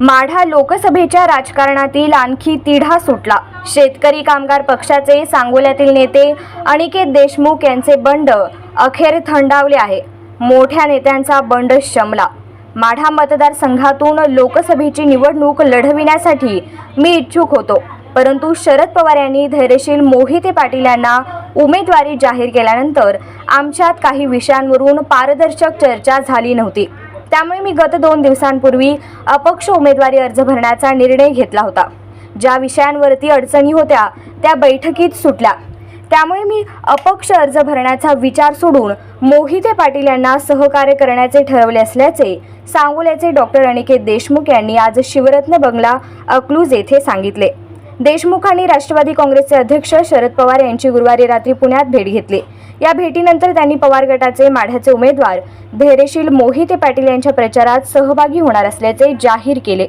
माढा लोकसभेच्या राजकारणातील आणखी तिढा सुटला. शेतकरी कामगार पक्षाचे सांगोल्यातील नेते अनिकेत देशमुख यांचे बंड अखेर थंडावले आहे. मोठ्या नेत्यांचा बंड शमला. माढा मतदारसंघातून लोकसभेची निवडणूक लढविण्यासाठी मी इच्छुक होतो. परंतु शरद पवार यांनी धैर्यशील मोहिते पाटील यांना उमेदवारी जाहीर केल्यानंतर आमच्यात काही विषयांवरून पारदर्शक चर्चा झाली नव्हती. त्यामुळे मी गत दोन दिवसांपूर्वी अपक्ष उमेदवारी अर्ज भरण्याचा निर्णय घेतला होता. ज्या विषयांवरती अडचणी होत्या त्या बैठकीत सुटल्या. त्यामुळे मी अपक्ष अर्ज भरण्याचा विचार सोडून मोहिते पाटील यांना सहकार्य करण्याचे ठरवले असल्याचे सांगोल्याचे डॉक्टर अनिकेत देशमुख यांनी आज शिवरत्न बंगला अकलूज येथे सांगितले. देशमुखांनी राष्ट्रवादी काँग्रेसचे अध्यक्ष शरद पवार यांची गुरुवारी रात्री पुण्यात भेट घेतली. या भेटीनंतर त्यांनी पवार गटाचे माढ्याचे उमेदवार धैर्यशील मोहिते पाटील यांच्या प्रचारात सहभागी होणार असल्याचे जाहीर केले.